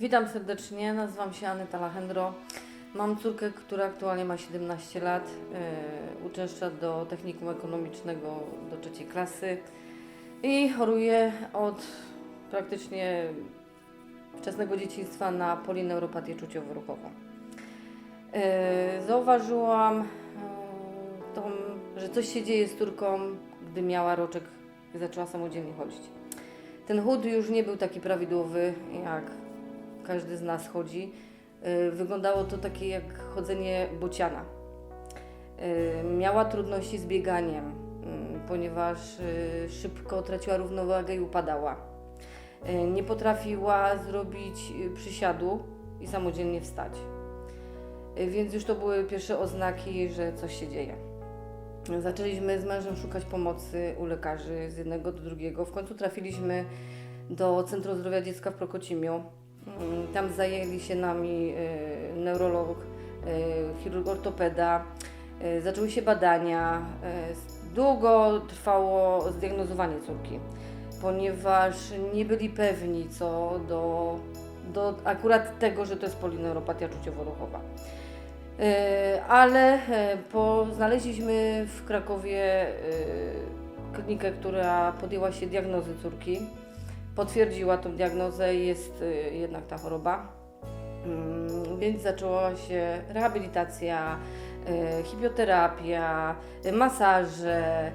Witam serdecznie, nazywam się Aneta Lachendro. Mam córkę, która aktualnie ma 17 lat. Yy, uczęszcza do technikum ekonomicznego do trzeciej klasy i choruje od praktycznie wczesnego dzieciństwa na polineuropatię czuciowo-ruchową. Yy, zauważyłam yy, tą, że coś się dzieje z córką, gdy miała roczek i zaczęła samodzielnie chodzić. Ten chód już nie był taki prawidłowy, jak każdy z nas chodzi. Y, Wyglądało to takie jak chodzenie bociana. Y, Miała trudności z bieganiem, y, ponieważ szybko traciła równowagę i upadała. Nie potrafiła zrobić przysiadu i samodzielnie wstać. Więc już to były pierwsze oznaki, że coś się dzieje. Zaczęliśmy z mężem szukać pomocy u lekarzy z jednego do drugiego. W końcu trafiliśmy do Centrum Zdrowia Dziecka w Prokocimiu. Mm, Tam zajęli się nami y, neurolog, y, chirurg ortopeda. Y, Zaczęły się badania. Długo trwało zdiagnozowanie córki, ponieważ nie byli pewni co do, do akurat tego, że to jest polineuropatia czuciowo-ruchowa. Ale y, po, znaleźliśmy w Krakowie klinikę, która podjęła się diagnozy córki potwierdziła tą diagnozę, jest y, jednak ta choroba. Mm, Więc zaczęła się rehabilitacja, y, hipioterapia, y, masaże.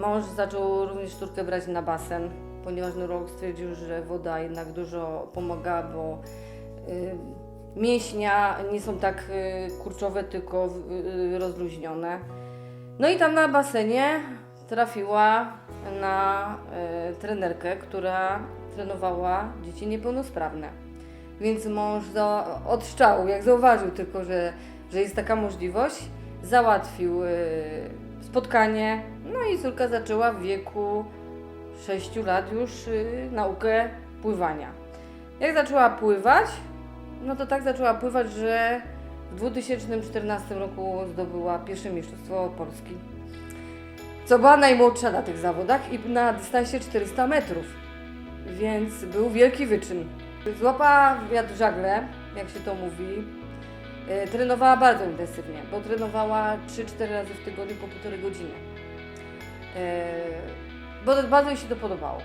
Mąż zaczął również córkę brać na basen, ponieważ neurolog stwierdził, że woda jednak dużo pomaga, bo mięśnia nie są tak kurczowe, tylko rozluźnione. No i tam na basenie trafiła na e, trenerkę, która trenowała dzieci niepełnosprawne. Więc mąż za, od jak zauważył tylko, że, że jest taka możliwość, załatwił e, spotkanie. No i córka zaczęła w wieku 6 lat już e, naukę pływania. Jak zaczęła pływać, no to tak zaczęła pływać, że w 2014 roku zdobyła pierwsze mistrzostwo Polski co była najmłodsza na tych zawodach i na dystansie 400 metrów. Więc był wielki wyczyn. Złapała wiatr żagle, jak się to mówi. E, Trenowała bardzo intensywnie, bo trenowała 3-4 razy w tygodniu po półtorej godziny. E, Bo bardzo jej się to podobało.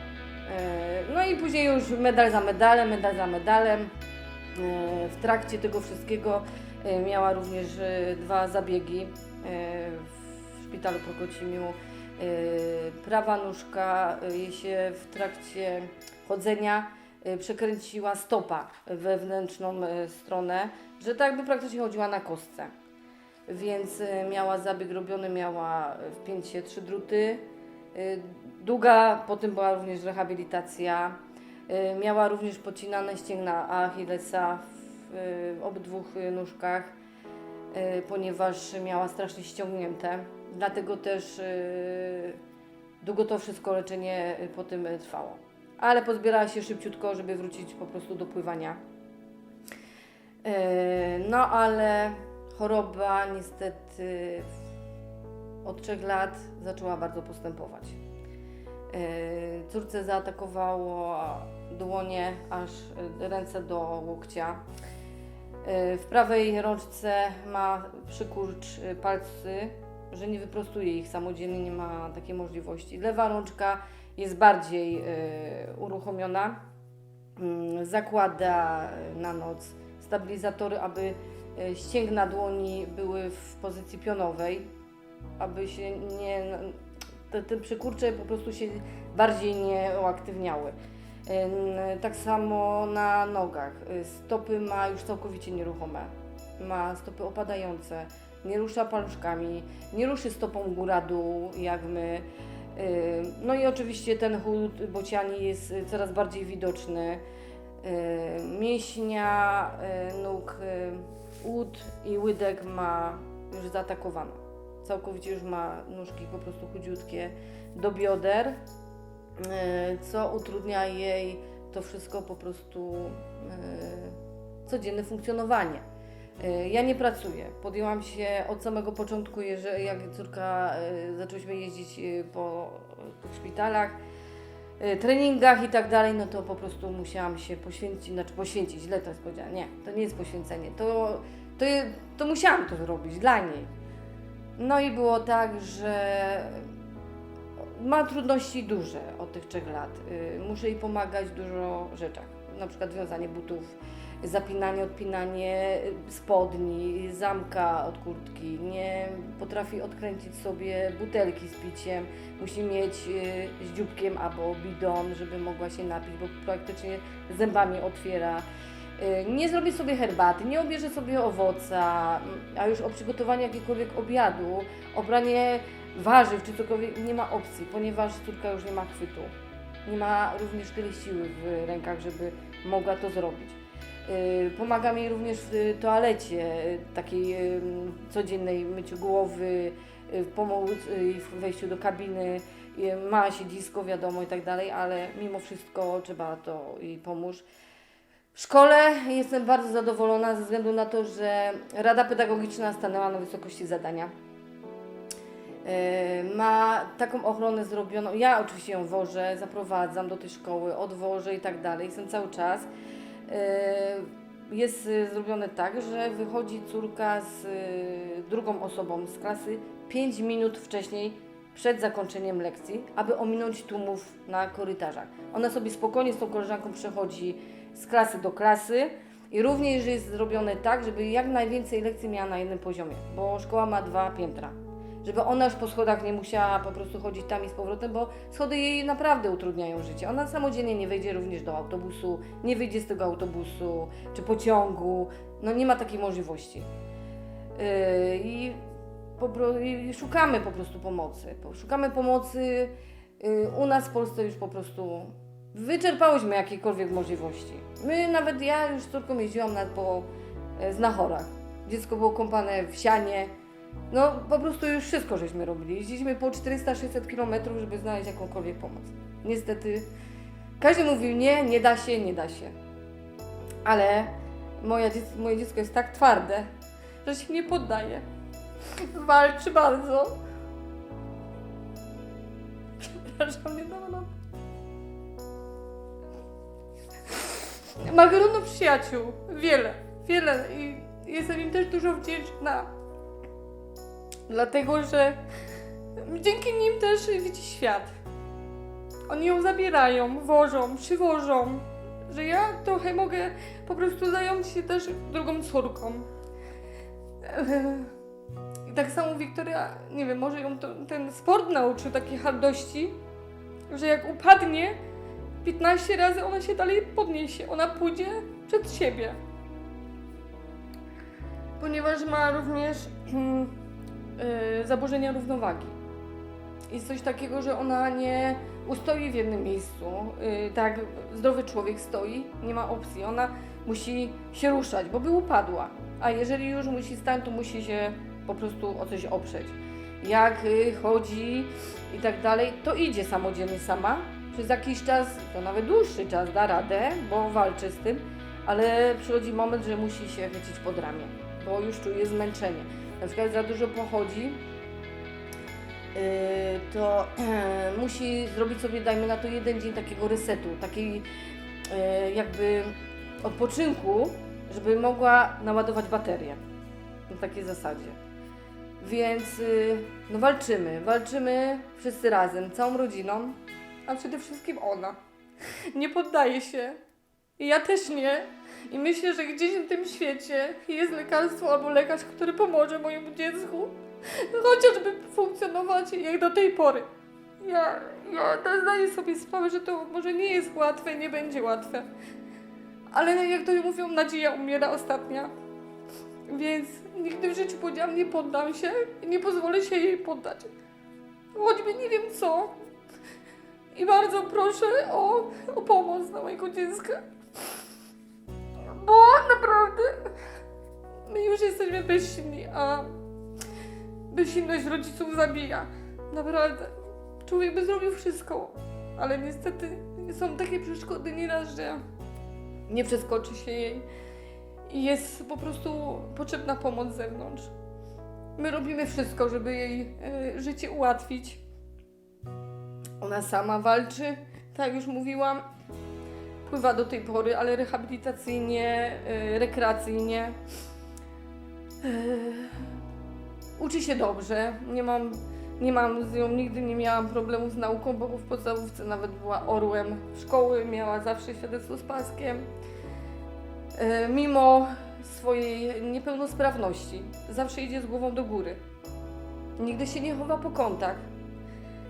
E, No i później już medal za medalem, medal za medalem. W trakcie tego wszystkiego miała również dwa zabiegi w szpitalu Prokocimiu. E, Prawa nóżka e, jej się w trakcie chodzenia e, przekręciła stopa wewnętrzną stronę, że tak by praktycznie chodziła na kostce. Więc miała zabieg robiony, miała wpięcie trzy druty. Długa, potem była również rehabilitacja. Miała również pocinane ścięgna Achillesa w obydwu nóżkach, ponieważ miała strasznie ściągnięte. Dlatego też e, długo to wszystko leczenie e, po tym e, trwało. Ale pozbierała się szybciutko, żeby wrócić po prostu do pływania. No ale choroba niestety od trzech lat zaczęła bardzo postępować. Córce zaatakowało dłonie, aż ręce do łokcia. W prawej rączce ma przykurcz palcy, że nie wyprostuje ich samodzielnie, nie ma takiej możliwości. Lewa rączka jest bardziej e, uruchomiona. Mm, Zakłada e, na noc stabilizatory, aby e, ścięgna dłoni były w pozycji pionowej, aby się nie. Te, te przykurcze po prostu się bardziej nie uaktywniały. Em, Tak samo na nogach. Y, Stopy ma już całkowicie nieruchome. Ma stopy opadające, nie rusza paluszkami, nie ruszy stopą góra-dół jak my. No i oczywiście ten chód bociani jest coraz bardziej widoczny. Mięśnia y, nóg, y, ud i łydek ma już zaatakowano. Całkowicie już ma nóżki po prostu chudziutkie do bioder, y, co utrudnia jej to wszystko po prostu codzienne funkcjonowanie. Y, Ja nie pracuję. Podjęłam się od samego początku, jak córka y, zaczęłyśmy jeździć y, po tych szpitalach. treningach i tak dalej, no to po prostu musiałam się poświęcić, znaczy poświęcić, źle to jest powiedziane, nie, to nie jest poświęcenie, to, to, to musiałam to zrobić dla niej. No i było tak, że ma trudności duże od tych trzech lat. Muszę jej pomagać w dużo rzeczach, na przykład wiązanie butów, zapinanie, odpinanie spodni, zamka od kurtki, nie potrafi odkręcić sobie butelki z piciem, musi mieć y, z dzióbkiem albo bidon, żeby mogła się napić, bo praktycznie zębami otwiera. Y, Nie zrobi sobie herbaty, nie obierze sobie owoca, mm, a już o przygotowanie jakiegokolwiek obiadu, o branie warzyw czy cokolwiek nie ma opcji, ponieważ córka już nie ma chwytu. Nie ma również tyle siły w rękach, żeby mogła to zrobić. Y, Pomagam jej również w toalecie, y, takiej y, codziennej myciu głowy, pomóc w wejściu do kabiny. Ma siedzisko, wiadomo i tak dalej, ale mimo wszystko trzeba to jej pomóc. W szkole jestem bardzo zadowolona ze względu na to, że Rada Pedagogiczna stanęła na wysokości zadania. Ma taką ochronę zrobioną. Ja oczywiście ją wożę, zaprowadzam do tej szkoły, odwożę i tak dalej. Jestem cały czas. E, Jest e, zrobione tak, że wychodzi córka z e, drugą osobą z klasy 5 minut wcześniej przed zakończeniem lekcji, aby ominąć tłumów na korytarzach. Ona sobie spokojnie z tą koleżanką przechodzi z klasy do klasy i również jest zrobione tak, żeby jak najwięcej lekcji miała na jednym poziomie, bo szkoła ma dwa piętra. Żeby ona już po schodach nie musiała po prostu chodzić tam i z powrotem, bo schody jej naprawdę utrudniają życie. Ona samodzielnie nie wejdzie również do autobusu, nie wyjdzie z tego autobusu czy pociągu. No nie ma takiej możliwości. Yy, I, po, I szukamy po prostu pomocy. Po- Szukamy pomocy. Yy, U nas w Polsce już po prostu wyczerpałyśmy jakiekolwiek możliwości. My, nawet ja już z córką jeździłam nad po e, znachorach. Dziecko było kąpane w sianie. No po prostu już wszystko żeśmy robili. Jeździliśmy po 400-600 km, żeby znaleźć jakąkolwiek pomoc. Niestety każdy mówił nie, nie da się, nie da się. Ale dziec- moje dziecko jest tak twarde, że się nie poddaje. Walczy bardzo. Przepraszam, nie dam rady. Ma grono przyjaciół. Wiele, wiele. I jestem im też dużo wdzięczna. Dlatego, że dzięki nim też widzi świat. Oni ją zabierają, wożą, przywożą. Że ja trochę mogę po prostu zająć się też drugą córką. I tak samo Wiktoria, nie wiem, może ją to, ten sport nauczył takiej hardości, że jak upadnie 15 razy, ona się dalej podniesie. Ona pójdzie przed siebie. Ponieważ ma również y, zaburzenia równowagi. Jest coś takiego, że ona nie ustoi w jednym miejscu. Y, tak zdrowy człowiek stoi, nie ma opcji. Ona musi się ruszać, bo by upadła. A jeżeli już musi stać, to musi się po prostu o coś oprzeć. Jak y, chodzi i tak dalej, to idzie samodzielnie sama. Przez jakiś czas, to nawet dłuższy czas da radę, bo walczy z tym, ale przychodzi moment, że musi się chwycić pod ramię, bo już czuje zmęczenie. Na przykład za dużo pochodzi, yy, to musi zrobić sobie, dajmy na to jeden dzień takiego resetu, takiej yy, jakby odpoczynku, żeby mogła naładować baterię. Na takiej zasadzie. Więc yy, no walczymy, walczymy wszyscy razem, całą rodziną, a przede wszystkim ona. Nie poddaje się. I ja też nie. I myślę, że gdzieś na tym świecie jest lekarstwo albo lekarz, który pomoże mojemu dziecku chociażby funkcjonować jak do tej pory. Ja, ja też zdaję sobie sprawę, że to może nie jest łatwe, nie będzie łatwe. Ale jak to mówią, nadzieja umiera ostatnia. Więc nigdy w życiu powiedziałam, nie poddam się i nie pozwolę się jej poddać. Choćby nie wiem co. I bardzo proszę o, o pomoc dla mojego dziecka. Bo naprawdę my już jesteśmy bezsilni, a bezsilność rodziców zabija. Naprawdę. Człowiek by zrobił wszystko, ale niestety są takie przeszkody nieraz, że nie przeskoczy się jej i jest po prostu potrzebna pomoc z zewnątrz. My robimy wszystko, żeby jej e, życie ułatwić. Ona sama walczy, tak jak już mówiłam, pływa do tej pory, ale rehabilitacyjnie, y, rekreacyjnie. Y, uczy się dobrze. Nie mam, nie mam z nią, nigdy nie miałam problemu z nauką, bo w podstawówce nawet była orłem szkoły, miała zawsze świadectwo z paskiem. Y, mimo swojej niepełnosprawności, zawsze idzie z głową do góry. Nigdy się nie chowa po kątach.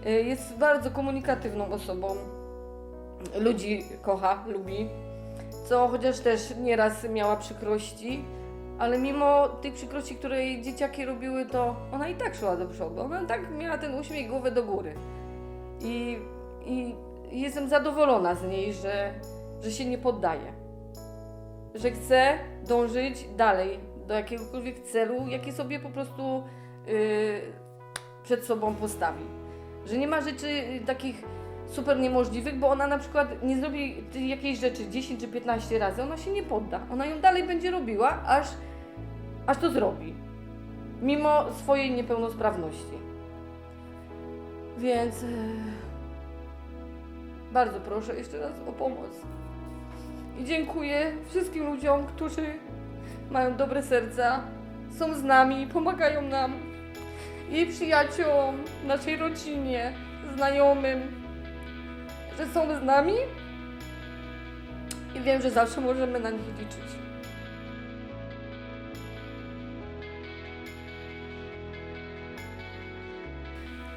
Jest bardzo komunikatywną osobą. Ludzi kocha, lubi. Co chociaż też nieraz miała przykrości, ale mimo tych przykrości, które jej dzieciaki robiły, to ona i tak szła do przodu. Ona tak miała ten uśmiech głowę do góry. I, i jestem zadowolona z niej, że, że się nie poddaje. Że chce dążyć dalej do jakiegokolwiek celu, jaki sobie po prostu yy, przed sobą postawi. Że nie ma rzeczy takich super niemożliwych, bo ona na przykład nie zrobi jakiejś rzeczy 10 czy 15 razy, ona się nie podda. Ona ją dalej będzie robiła, aż, aż to zrobi. Mimo swojej niepełnosprawności. Więc e, bardzo proszę jeszcze raz o pomoc. I dziękuję wszystkim ludziom, którzy mają dobre serca, są z nami, pomagają nam jej przyjaciołom, naszej rodzinie, znajomym, że są z nami i wiem, że zawsze możemy na nich liczyć.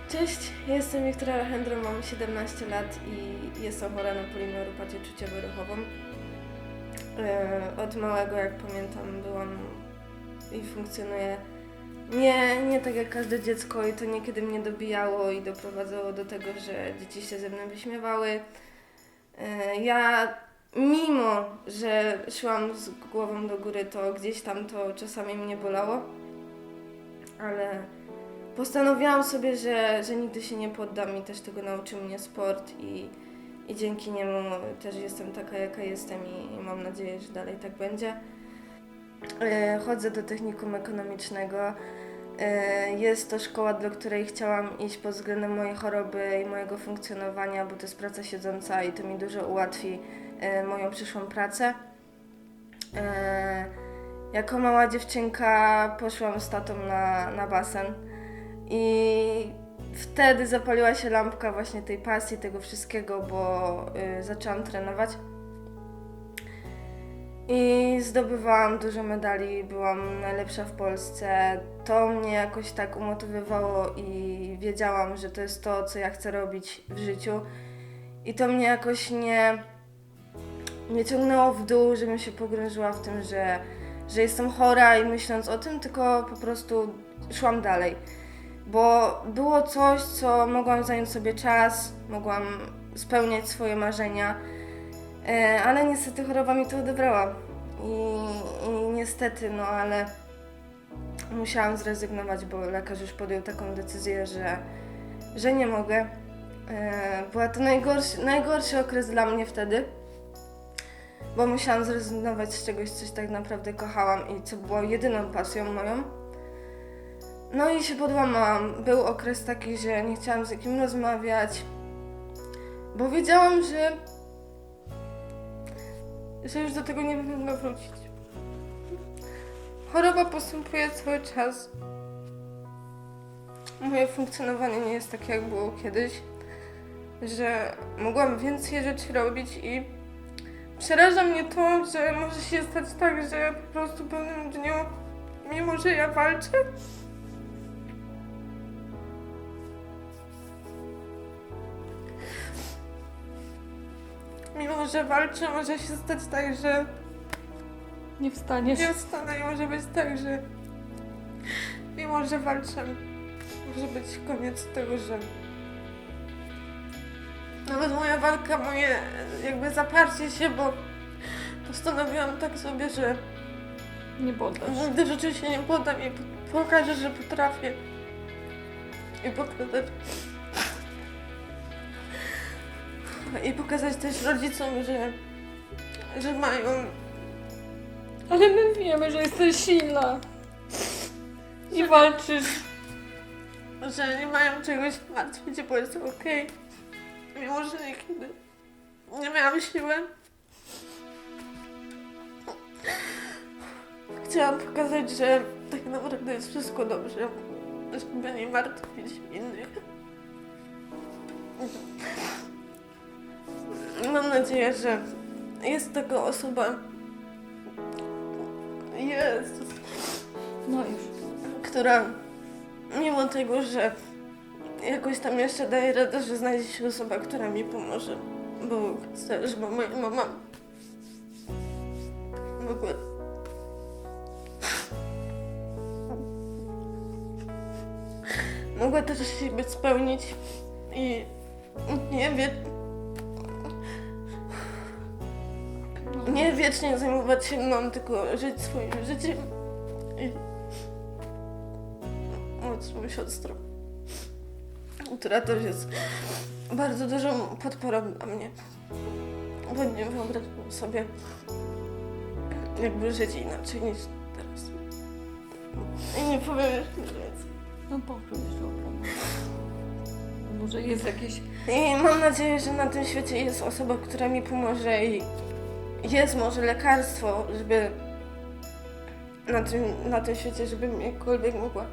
Cześć, jestem Wiktoria Alejandro, mam 17 lat i jestem chora na polineuropatię czuciowo-ruchową. E, Od małego, jak pamiętam, byłam i funkcjonuję nie, nie tak jak każde dziecko i to niekiedy mnie dobijało i doprowadzało do tego, że dzieci się ze mną wyśmiewały. E, Ja mimo, że szłam z głową do góry, to gdzieś tam to czasami mnie bolało, ale postanowiłam sobie, że, że nigdy się nie poddam i też tego nauczył mnie sport i, i dzięki niemu też jestem taka, jaka jestem i, i mam nadzieję, że dalej tak będzie. E, Chodzę do technikum ekonomicznego. E, Jest to szkoła, do której chciałam iść pod względem mojej choroby i mojego funkcjonowania, bo to jest praca siedząca i to mi dużo ułatwi e, moją przyszłą pracę. Jako mała dziewczynka poszłam z tatą na, na basen. I wtedy zapaliła się lampka właśnie tej pasji, tego wszystkiego, bo y, zaczęłam trenować. I zdobywałam dużo medali, byłam najlepsza w Polsce. To mnie jakoś tak umotywowało i wiedziałam, że to jest to, co ja chcę robić w życiu. I to mnie jakoś nie, nie ciągnęło w dół, żebym się pogrążyła w tym, że, że jestem chora i myśląc o tym, tylko po prostu szłam dalej bo było coś, co mogłam zająć sobie czas, mogłam spełniać swoje marzenia, ale niestety choroba mi to odebrała. I, I niestety, no ale musiałam zrezygnować, bo lekarz już podjął taką decyzję, że, że nie mogę. E, Była to najgorszy, najgorszy okres dla mnie wtedy, bo musiałam zrezygnować z czegoś, coś tak naprawdę kochałam i co było jedyną pasją moją. No i się podłamałam. Był okres taki, że nie chciałam z nikim rozmawiać, bo wiedziałam, że, że już do tego nie mogę wrócić. Choroba postępuje cały czas. Moje funkcjonowanie nie jest takie, jak było kiedyś, że mogłam więcej rzeczy robić i przeraża mnie to, że może się stać tak, że po prostu w pewnym dniu, mimo że ja walczę, Mimo, że walczę, może się stać tak, że Nie wstaniesz. nie wstanę i może być tak, że mimo, że walczę, może być koniec tego, że nawet moja walka, moje jakby zaparcie się, bo postanowiłam tak sobie, że Nie poddasz. nigdy w życiu się nie poddam i po- pokażę, że potrafię. I pokazać. I pokazać też rodzicom, że, że mają Ale my wiemy, że jesteś silna. I walczysz. że nie mają czegoś martwić, bo jest okej. Mimo, że niekiedy nie miałam siły. Chciałam pokazać, że tak naprawdę jest wszystko dobrze, żeby nie martwić innych. Nadzieję, że jest taka osoba. Jest No już. która mimo tego, że jakoś tam jeszcze daje radę, że znajdzie się osoba, która mi pomoże. Bo chcę, żeby moja mama mogła mogła też siebie spełnić i nie wie wiecznie zajmować się mną, tylko żyć swoim życiem i młodszą siostrą, która też jest bardzo dużą podporą dla mnie. Bo nie wyobrażam sobie jakby żyć inaczej niż teraz. I nie powiem jeszcze więcej. No poproś jeszcze o pomoc. Może jest jakieś... I mam nadzieję, że na tym świecie jest osoba, która mi pomoże i jest może lekarstwo, żeby na tym, na tym świecie, żebym jakkolwiek mogła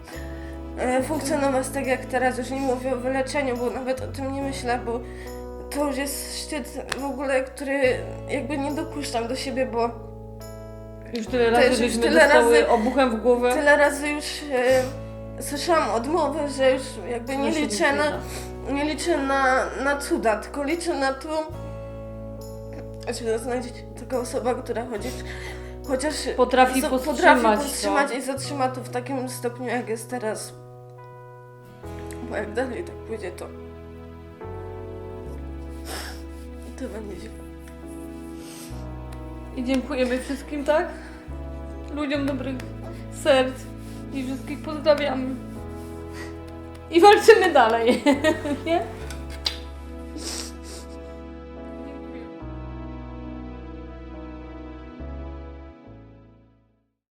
e, funkcjonować tak jak teraz. Już nie mówię o wyleczeniu, bo nawet o tym nie myślę, bo to już jest szczyt w ogóle, który jakby nie dopuszczam do siebie, bo Już tyle razy już żeśmy tyle dostały razy- obuchem w głowę. tyle razy już e, słyszałam odmowę, że już jakby nie liczę na, zgadza. nie liczę na, na cuda, tylko liczę na to, że znajdzie taka osoba, która chociaż, chociaż Potrafi powstrzymać potrafi to. powstrzymać i zatrzyma to w takim stopniu, jak jest teraz. Bo jak dalej tak pójdzie, to to będzie źle. I dziękujemy wszystkim, tak? Ludziom dobrych serc. I wszystkich pozdrawiamy. I walczymy dalej. Nie?